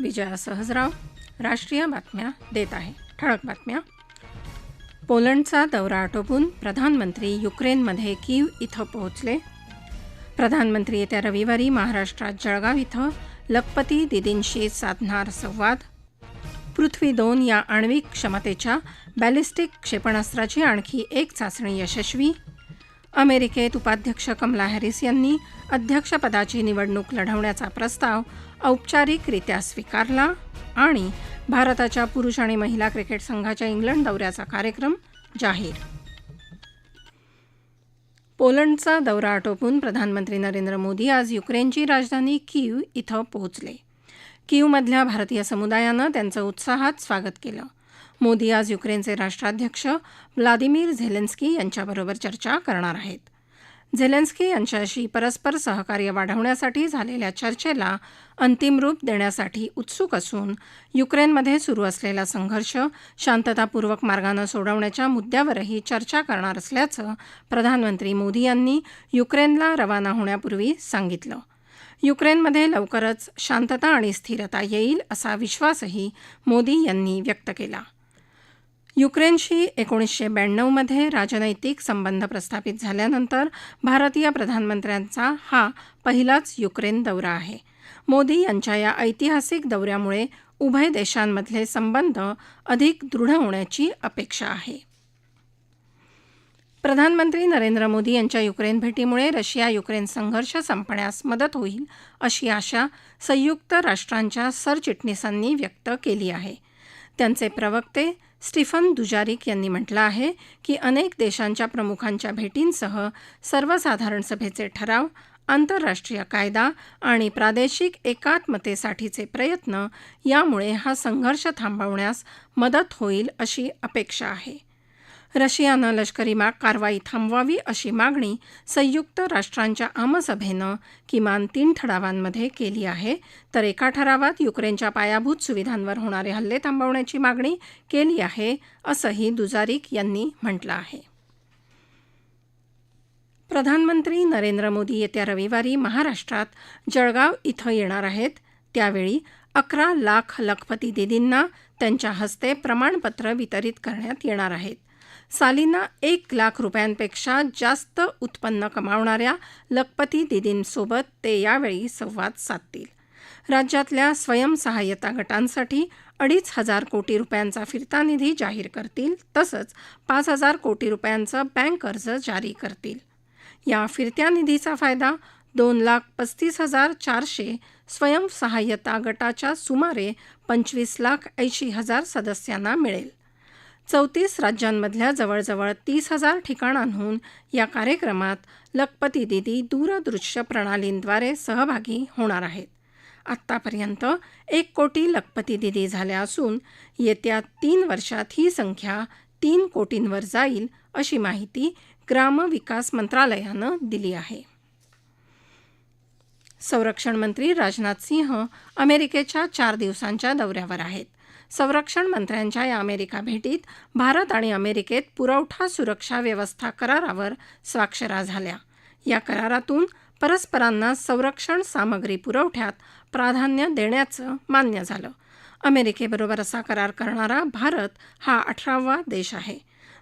विजया सहजराव राष्ट्रीय बातम्या देत आहे. ठळक बातम्या. पोलंडचा दौरा आटोपून प्रधानमंत्री युक्रेनमध्ये कीव इथं पोहोचले. प्रधानमंत्री येत्या रविवारी महाराष्ट्रात जळगाव इथं लखपती दिदींशी साधणार संवाद. पृथ्वी दोन या आण्विक क्षमतेच्या बॅलिस्टिक क्षेपणास्त्राची आणखी एक चाचणी यशस्वी अमेरिकेत उपाध्यक्ष कमला हॅरिस यांनी अध्यक्षपदाची निवडणूक लढवण्याचा प्रस्ताव औपचारिकरित्या स्वीकारला आणि भारताच्या पुरुष आणि महिला क्रिकेट संघाच्या इंग्लंड दौऱ्याचा कार्यक्रम जाहीर. पोलंडचा दौरा आटोपून प्रधानमंत्री नरेंद्र मोदी आज युक्रेनची राजधानी कीव इथं पोहोचले. कीवमधल्या भारतीय समुदायानं त्यांचं उत्साहात स्वागत केलं. मोदी आज युक्रेनचे राष्ट्राध्यक्ष व्लादिमीर झेलेन्स्की यांच्याबरोबर चर्चा करणार आहेत. झेलेन्स्की यांच्याशी परस्पर सहकार्य वाढवण्यासाठी झालेल्या चर्चेला अंतिम रूप देण्यासाठी उत्सुक असून युक्रेनमध्ये सुरू असलेला संघर्ष शांततापूर्वक मार्गानं सोडवण्याच्या मुद्द्यावरही चर्चा करणार असल्याचं प्रधानमंत्री मोदी यांनी युक्रेनला रवाना होण्यापूर्वी सांगितलं. युक्रेनमध्ये लवकरच शांतता आणि स्थिरता येईल असा विश्वासही मोदी यांनी व्यक्त केला. युक्रेनशी एकोणीसशे ब्याण्णवमध्ये राजनैतिक संबंध प्रस्थापित झाल्यानंतर भारतीय प्रधानमंत्र्यांचा हा पहिलाच युक्रेन दौरा आहे. मोदी यांच्या या ऐतिहासिक दौऱ्यामुळे उभय देशांमधले संबंध अधिक दृढ होण्याची अपेक्षा आहे. प्रधानमंत्री नरेंद्र मोदी यांच्या युक्रेन भेटीमुळे रशिया युक्रेन संघर्ष संपण्यास मदत होईल अशी आशा संयुक्त राष्ट्रांच्या सरचिटणीसांनी व्यक्त केली आहे. त्यांचे प्रवक्ते स्टीफन दुजारिक यांनी म्हटलं आहे की अनेक देशांच्या प्रमुखांच्या भेटींसह सर्वसाधारण सभेचे ठराव आंतरराष्ट्रीय कायदा आणि प्रादेशिक एकात्मतेसाठीचे प्रयत्न यामुळे हा संघर्ष थांबवण्यास मदत होईल अशी अपेक्षा आहे. रशियानं लष्करी माग कारवाई थांबवावी अशी मागणी संयुक्त राष्ट्रांच्या आमसभेनं किमान तीन ठरावांमध्ये केली आहे. तर एका ठरावात युक्रेनच्या पायाभूत सुविधांवर होणारे हल्ले थांबवण्याची मागणी केली आहे असंही दुजारिक यांनी म्हटलं आहे. प्रधानमंत्री नरेंद्र मोदी येत्या रविवारी महाराष्ट्रात जळगाव इथं येणार आहेत. त्यावेळी अकरा लाख लखपती दिदींना त्यांच्या हस्ते प्रमाणपत्र वितरित करण्यात येणार आहेत. सालीना एक लाख रुपयांपेक्षा जास्त उत्पन्न कमावणाऱ्या लखपती दिदींसोबत ते यावेळी संवाद साधतील. राज्यातल्या स्वयंसहाय्यता गटांसाठी अडीच हजार कोटी रुपयांचा फिरता निधी जाहीर करतील तसंच पाच हजार कोटी रुपयांचं बँक कर्ज जारी करतील. या फिरत्या निधीचा फायदा दोन लाख पस्तीस हजार चारशे स्वयंसहाय्यता गटाच्या सुमारे पंचवीस लाख ऐंशी हजार सदस्यांना मिळेल. चौतीस राज्यांमधल्या जवळजवळ तीस हजार ठिकाणांहून या कार्यक्रमात लखपती दिदी दूरदृश्य प्रणालींद्वारे सहभागी होणार आहेत. आत्तापर्यंत एक कोटी लखपती दिदी झाल्या असून येत्या तीन वर्षात ही संख्या तीन कोटींवर जाईल अशी माहिती ग्रामविकास मंत्रालयानं दिली आहे. संरक्षण मंत्री राजनाथ सिंह अमेरिकेच्या चार दिवसांच्या दौऱ्यावर आहेत. संरक्षण मंत्र्यांच्या या अमेरिका भेटीत भारत आणि अमेरिकेत पुरवठा सुरक्षा व्यवस्था करारावर स्वाक्षऱ्या झाल्या. या करारातून परस्परांना संरक्षण सामग्री पुरवठ्यात प्राधान्य देण्याचं मान्य झालं. अमेरिकेबरोबर असा करार करणारा भारत हा अठरावा देश आहे.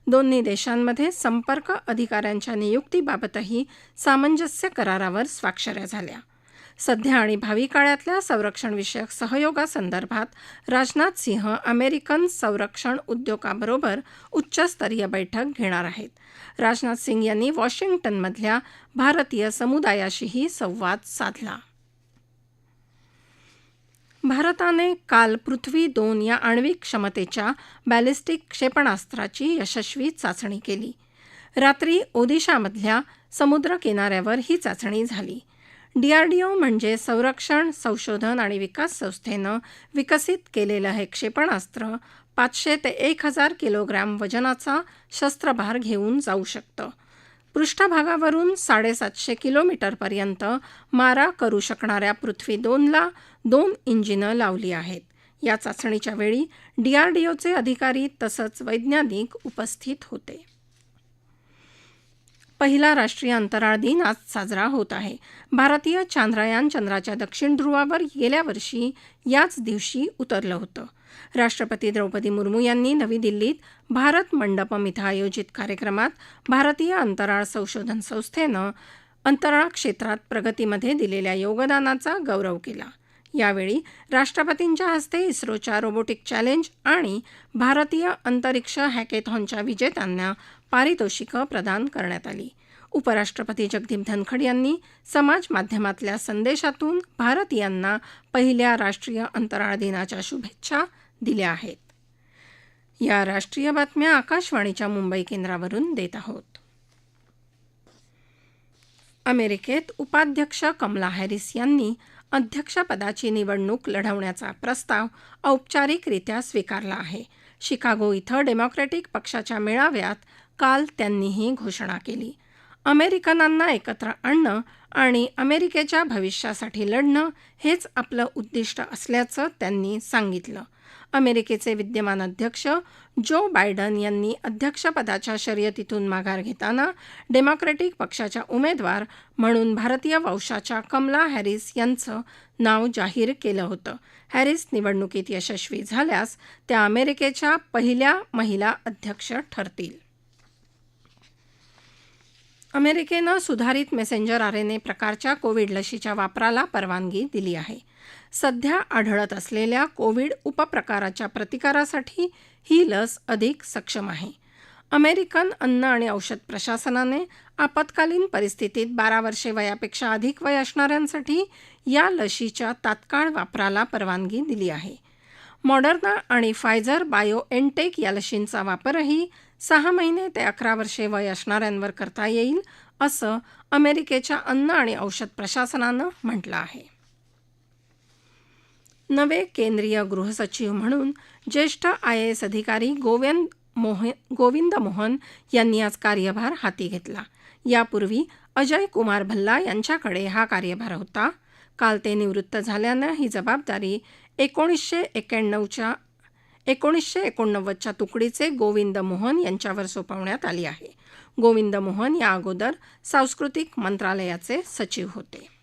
दोन्ही देशांमध्ये संपर्क अधिकाऱ्यांच्या नियुक्तीबाबतही सामंजस्य करारावर स्वाक्षऱ्या झाल्या. सध्या आणि भावी काळातल्या संरक्षणविषयक सहयोगासंदर्भात राजनाथ सिंह अमेरिकन संरक्षण उद्योगाबरोबर उच्चस्तरीय बैठक घेणार आहेत. राजनाथ सिंग यांनी वॉशिंग्टनमधल्या भारतीय समुदायाशीही संवाद साधला. भारताने काल पृथ्वी दोन या आण्विक क्षमतेच्या बॅलिस्टिक क्षेपणास्त्राची यशस्वी चाचणी केली. रात्री ओदिशामधल्या समुद्र किनाऱ्यावर ही चाचणी झाली. डीआरडीओ म्हणजे संरक्षण संशोधन आणि विकास संस्थेनं विकसित केलेलं हे क्षेपणास्त्र पाचशे ते एक हजार किलोग्रॅम वजनाचा शस्त्रभार घेऊन जाऊ शकतं. पृष्ठभागावरून साडेसातशे किलोमीटरपर्यंत मारा करू शकणाऱ्या पृथ्वी दोनला दोन इंजिनं लावली आहेत. या चाचणीच्या वेळी डीआरडीओचे अधिकारी तसंच वैज्ञानिक उपस्थित होते. पहिला राष्ट्रीय अंतराळ दिन आज साजरा होत आहे. भारतीय चांद्रयान चंद्राच्या दक्षिण ध्रुवावर गेल्या वर्षी याच दिवशी उतरलं होतं. राष्ट्रपती द्रौपदी मुर्मू यांनी नवी दिल्लीत भारत मंडपम इथं आयोजित कार्यक्रमात भारतीय अंतराळ संशोधन संस्थेनं अंतराळ क्षेत्रात प्रगतीमध्ये दिलेल्या योगदानाचा गौरव केला. यावेळी राष्ट्रपतींच्या हस्ते इस्रोच्या रोबोटिक चॅलेंज आणि भारतीय अंतरिक्ष हॅकेथॉनच्या विजेत्यांना पारितोषिकं प्रदान करण्यात आली. उपराष्ट्रपती जगदीप धनखड यांनी समाज माध्यमातल्या संदेशातून भारतीयांना पहिल्या राष्ट्रीय अंतराळ दिनाच्या शुभेच्छा दिल्या आहेत. या राष्ट्रीय बातम्या आकाशवाणीच्या मुंबई केंद्रावरून देत आहोत. अमेरिकेत उपाध्यक्ष कमला हॅरिस यांनी अध्यक्षपदाची निवडणूक लढवण्याचा प्रस्ताव औपचारिकरित्या स्वीकारला आहे. शिकागो इथं डेमोक्रॅटिक पक्षाच्या मेळाव्यात काल त्यांनी ही घोषणा केली. अमेरिकनांना एकत्र आणणं आणि अमेरिकेच्या भविष्यासाठी लढणं हेच आपलं उद्दिष्ट असल्याचं त्यांनी सांगितलं. अमेरिकेचे विद्यमान अध्यक्ष जो बायडन यांनी अध्यक्षपदाच्या शर्यतीतून माघार घेताना डेमोक्रॅटिक पक्षाच्या उमेदवार म्हणून भारतीय वंशाच्या कमला हॅरिस यांचं नाव जाहीर केलं होतं. हॅरिस निवडणुकीत यशस्वी झाल्यास त्या अमेरिकेच्या पहिल्या महिला अध्यक्ष ठरतील. अमेरिकेनं सुधारित मेसेंजर आरएनए प्रकारच्या कोविड लशीच्या वापराला परवानगी दिली आहे. सध्या आढळत असलेल्या कोविड उपप्रकाराच्या प्रतिकारासाठी ही लस अधिक सक्षम आहे. अमेरिकन अन्न आणि औषध प्रशासनाने आपत्कालीन परिस्थितीत बारा वर्षे वयापेक्षा अधिक वय असणाऱ्यांसाठी या लशीच्या तात्काळ वापराला परवानगी दिली आहे. मॉडर्ना आणि फायझर बायो एनटेक या लशींचा वापरही सहा महिने ते अकरा वर्षे वय असणाऱ्यांवर करता येईल असं अमेरिकेच्या अन्न आणि औषध प्रशासनानं म्हटलं आहे. नवे केंद्रीय गृहसचिव म्हणून ज्येष्ठ आय ए एस अधिकारी गोविंद मोहन गोविंद मोहन यांनी आज कार्यभार हाती घेतला. यापूर्वी अजय कुमार भल्ला यांच्याकडे हा कार्यभार होता. काल ते निवृत्त झाल्यानं ही जबाबदारी एकोणीसशे एक्याण्णवच्या एकोणीसशे एकोणनव्वदच्या तुकडीचे गोविंद मोहन यांच्यावर सोपवण्यात आली आहे. गोविंद मोहन या अगोदर सांस्कृतिक मंत्रालयाचे सचिव होते.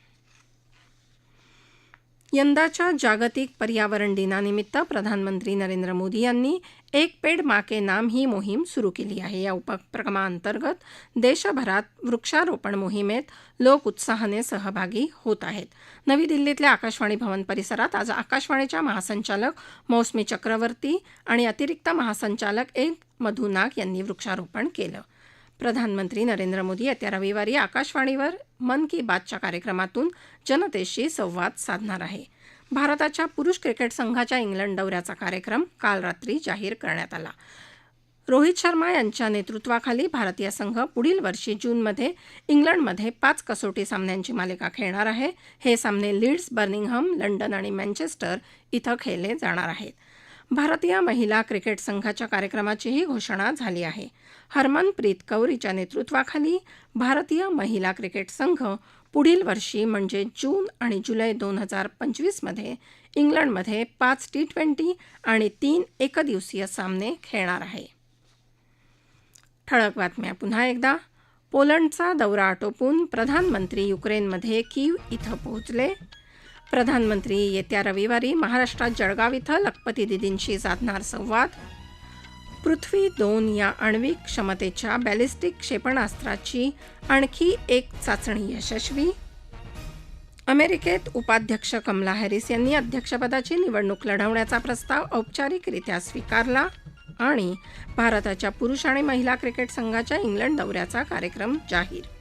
यंदाच्या जागतिक पर्यावरण दिनानिमित्त प्रधानमंत्री नरेंद्र मोदी यांनी एक पेड माके नाम ही मोहीम सुरू केली आहे. या उपक्रमाअंतर्गत देशभरात वृक्षारोपण मोहिमेत लोक उत्साहाने सहभागी होत आहेत. नवी दिल्लीतल्या आकाशवाणी भवन परिसरात आज आकाशवाणीच्या महासंचालक मौसमी चक्रवर्ती आणि अतिरिक्त महासंचालक ए मधू नाग यांनी वृक्षारोपण केलं. प्रधानमंत्री नरेंद्र मोदी येत्या रविवारी आकाशवाणीवर मन की बातच्या कार्यक्रमातून जनतेशी संवाद साधणार आहे. भारताच्या पुरुष क्रिकेट संघाच्या इंग्लंड दौऱ्याचा कार्यक्रम काल रात्री जाहीर करण्यात आला. रोहित शर्मा यांच्या नेतृत्वाखाली भारतीय संघ पुढील वर्षी जूनमध्ये इंग्लंडमध्ये पाच कसोटी सामन्यांची मालिका खेळणार आहे. हे सामने लीड्स बर्मिंगहम लंडन आणि मँचेस्टर इथं खेळले जाणार आहेत. भारतीय महिला क्रिकेट संघाच्या कार्यक्रमाचीही घोषणा झाली आहे. हरमनप्रीत कौर हिच्या नेतृत्वाखाली भारतीय महिला क्रिकेट संघ पुढील वर्षी म्हणजे जून आणि जुलै दोन हजार पंचवीसमध्ये इंग्लंडमध्ये पाच टी ट्वेंटी आणि तीन एकदिवसीय सामने खेळणार आहे. ठळक बातम्या. पुन्हा एकदा पोलंडचा दौरा आटोपून प्रधानमंत्री युक्रेनमध्ये कीव इथं पोहोचले. प्रधानमंत्री येत्या रविवारी महाराष्ट्रात जळगाव इथं लखपती दिदींशी साधणार संवाद. पृथ्वी दोन या आण्विक क्षमतेच्या बॅलिस्टिक क्षेपणास्त्राची आणखी एक चाचणी यशस्वी. अमेरिकेत उपाध्यक्ष कमला हॅरिस यांनी अध्यक्षपदाची निवडणूक लढवण्याचा प्रस्ताव औपचारिकरित्या स्वीकारला आणि भारताच्या पुरुष आणि महिला क्रिकेट संघाच्या इंग्लंड दौऱ्याचा कार्यक्रम जाहीर